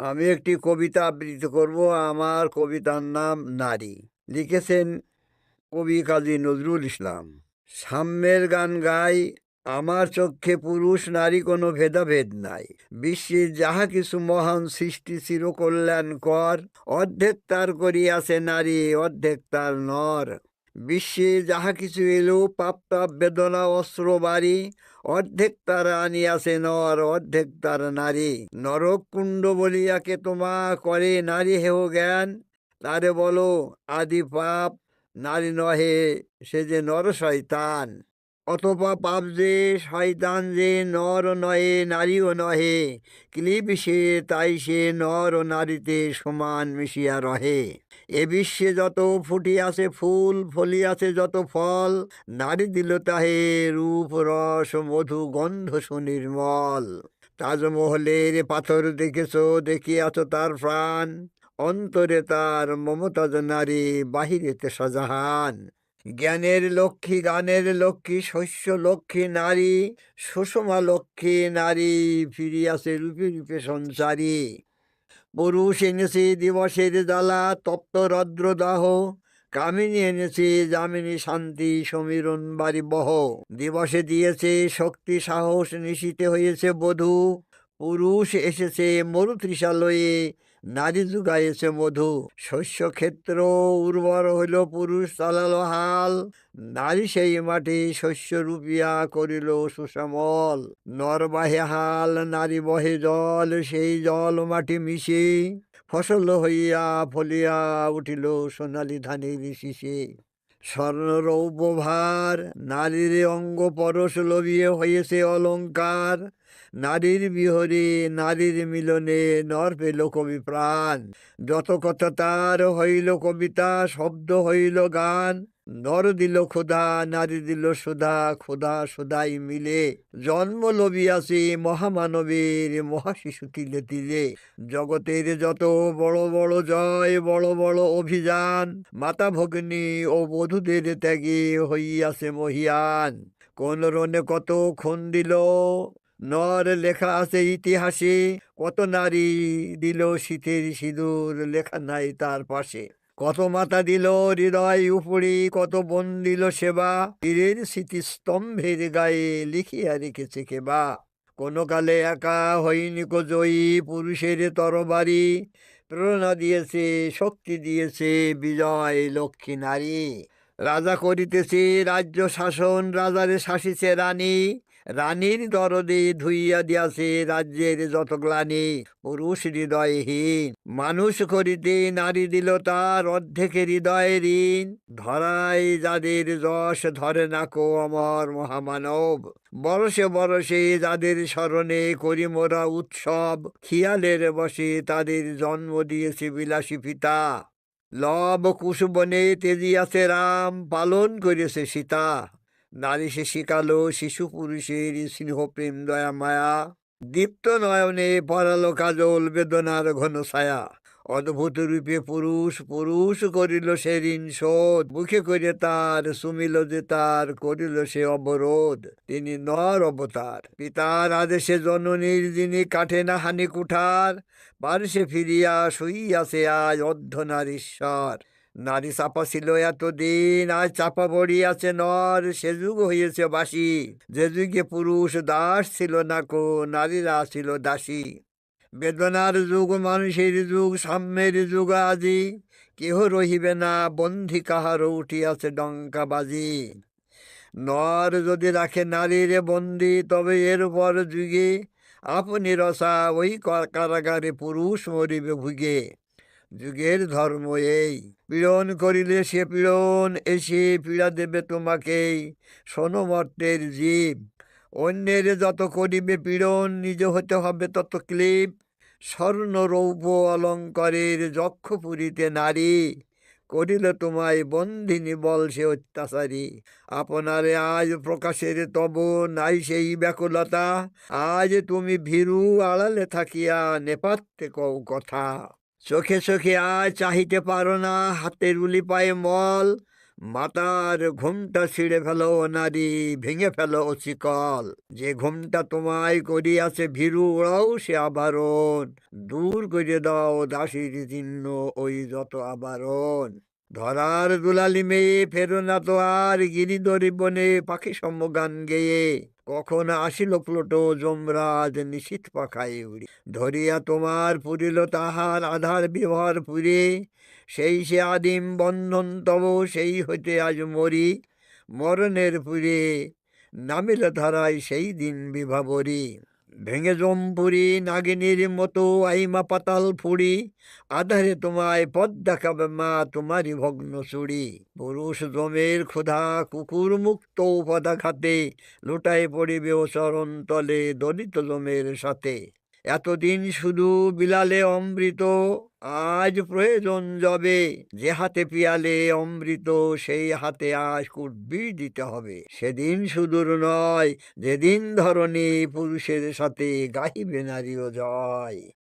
আমি একটি কবিতা আবৃত্তি করব। আমার কবিতার নাম নারী। লিখেছেন কবি কাজী নজরুল ইসলাম। সাম্যের গান গাই, আমার চক্ষে পুরুষ, নারী কোনো ভেদাভেদ নাই। বিশ্বে যাহা কিছু মহান সৃষ্টি চির কল্যাণ কর অর্ধেক তার করিয়াছে নারী, অর্ধেক তার নর। বিশ্বে যাহা কিছু এলো পাপ তাপ বেদনা, অস্ত্র, বাড়ি, অর্ধেক তার আনিয়াছে নর, অর্ধেক তার নারী। নরক কুণ্ড বলিয়াকে তোমা করে নারী হেহ জ্ঞান? তারে বলো, আদি পাপ নারী নহে, সে যে নর শয়তান। অথবা পাপ যে শয়তান যে নর নহে নারীও নহে ক্লিব সে তাই সে নর ও নারীতে সমান মিশিয়া রহে। এ বিশ্বে যত ফুটিয়াছে ফুল ফলিয়াছে যত ফল, নারী দিল তাহে রূপ, রস, মধু, গন্ধ সুনির্মল। তাজমহলের পাথর দেখেছ, দেখিয়াছ তার প্রাণ। অন্তরে তার মমতাজ নারী, বাহিরেতে সজাহান। জ্ঞানের লক্ষ্মী, গানের লক্ষ্মী, শস্য লক্ষ্মী, নারী, সুষমা লক্ষ্মী, নারী, ফিরিয়াছে রূপে রূপে সংসারী। পুরুষ এনেছে দিবসের জ্বালা, তপ্ত রদ্র দাহ কামিনী এনেছে যামিনী শান্তি, সমীরণ বাড়ি বহ। দিবসে দিয়েছে শক্তি, সাহস নিশিতে হয়েছে বধূ। পুরুষ এসেছে মরুতৃষালয়ে নারী যুগাইছে মধু শস্য ক্ষেত্র উর্বর হইল পুরুষ চালালো হাল। নারী সেই মাটি শস্য রূপিয়া করিল সুশ্যামল নর বাহে হাল, নারী বহে জল, সেই জল মাটি মিশে। ফসল হইয়া ফলিয়া উঠিল সোনালি ধানের শিশে স্বর্ণ রৌপ্য ভার নারীর অঙ্গ পরশ লবিয়ে হয়েছে অলঙ্কার। নারীর বিহরে, নারীর মিলনে নর পেল কবি প্রাণ যত কথা তার হইল কবিতা, শব্দ হইল গান। নর দিল ক্ষুধা নারী দিল সুধা ক্ষুধা সুধাই মিলে। জন্ম লবিয়াছে মহামানবের, মহাশিশু তিলে তিলে। জগতের যত বড় বড় জয়, বড় বড় অভিযান, মাতা ভগ্নী ও বধূদের ত্যাগে হইয়াছে মহিয়ান। কোন রনে কত খুন দিল, নর লেখা আছে ইতিহাসে, কত নারী দিল শীতের সিঁদুর, লেখা নাই তার পাশে। কত মাতা দিল হৃদয় উপরে, কত বন দিল সেবা। পীরের স্মৃতিস্তম্ভের গায়ে লিখিয়া রেখেছে কেবা। কোনো কালে একা হইনি জয়ী পুরুষের তরবারি। প্রেরণা দিয়েছে, শক্তি দিয়েছে বিজয় লক্ষ্মী নারী। রাজা করিতেছে রাজ্য শাসন, রাজারে শাসিছে রানী। রানীর দরদে ধুইয়া দিয়াছে রাজ্যের যত গ্লানি, পুরুষ হৃদয়হীন। মানুষ করিতে নারী দিল তার অর্ধেকের হৃদয়ের ঋণ। ধরাই যাদের যশ ধরে নাকো অমর মহামানব। বরসে বরসে যাদের স্মরণে করি মোরা উৎসব, খিয়ালের বসে তাদের জন্ম দিয়েছে বিলাসী পিতা। লব কুশবনে তেজিয়াছে রাম, পালন করেছে সীতা। নারী সে শিকালো শিশু পুরুষের স্নেহ প্রেম দয়া, মায়া, দীপ্ত নয়নে পরালো কাজল, বেদনার ঘন ছায়া। অদ্ভুত রূপে পুরুষ পুরুষ করিল সে ঋণ শোধ, মুখে করে তার সুমিল যে তার করিল সে অবরোধ। তিনি নর অবতার, পিতার আদেশে জননীর যিনি কাঠে না হানি কুঠার পারসে ফিরিয়া শুইয়াছে আজ অর্ধনারীশ্বর নারী চাপা ছিল এতদিন আজ চাপা পড়িয়াছে নর, সে যুগ হয়েছে বাসি। যে যুগে পুরুষ দাস ছিল না কো, নারীরা ছিল দাসী। বেদনার যুগ, মানুষের যুগ, সাম্যের যুগ আজি। কেহ রহিবে না, বন্ধি কাহারও উঠিয়াছে ডঙ্কা বাজি। নর যদি রাখে নারীরে বন্দি, তবে এর পর যুগে আপনি রসা, ওই কারাগারে পুরুষ মরিবে ভুগে। যুগের ধর্ম এই। পীড়ন করিলে সে পীড়ন, এসে পীড়া দেবে তোমাকেই। সোনমর্তের জীব, অন্যের যত করিবে পীড়ন, নিজ হতে হবে তত ক্লিপ। স্বর্ণ রৌপ্য অলঙ্কারের যক্ষ পুরীতে নারী, করিল তোমায় বন্দিনী বল সে অত্যাচারী। আপনারে আজ প্রকাশের তব নাই সেই ব্যাকুলতা, আজ তুমি ভীরু আড়ালে থাকিয়া নেপাতে কও কথা। চোখে চোখে আর চাহিতে পারো না, হাতের উলি পায়ে মল। মাতার ঘুমটা ছিঁড়ে ফেলো নারী, ভেঙে ফেলো ও শিকল। যে ঘুমটা তোমায় করিয়াছে ভীরু ওড়াও সে আবারণ। দূর করে দাও দাসীর চিহ্ন, ওই যত আবারণ। ধরার দুলালি মেয়ে ফেরো না তো আর গিরিদরি বনে পাখি সম গান গেয়ে। কখন আসিল প্লুটো যমরাজ নিশীত পাখায় উড়ি। ধরিয়া তোমার পুরিল তাহার আধার বিভার পুরে সেই সে আদিম বন্ধন তব, সেই হইতে আজ মরি মরণের পুরে নামিল ধারায় সেই দিন বিভাবরী ভেঙে জম্পুরি নাগিনীর মতো আইমা পাতাল ফুড়ি, আধারে তোমায় পদ দেখাবে মা তোমারই ভগ্ন চুড়ি পুরুষ জমের ক্ষুধা কুকুর মুক্ত পদাঘাতে লুটায় পড়িবে ও চরণ তলে দলিত জমের সাথে। এতদিন শুধু বিলালে অমৃত, আজ প্রয়োজন যাবে যে হাতে পিয়ালে অমৃত, সেই হাতে আজ কুটবি দিতে হবে। সেদিন শুধুর নয়, যেদিন ধরনী পুরুষের সাথে গাহিবে নারীও জয়।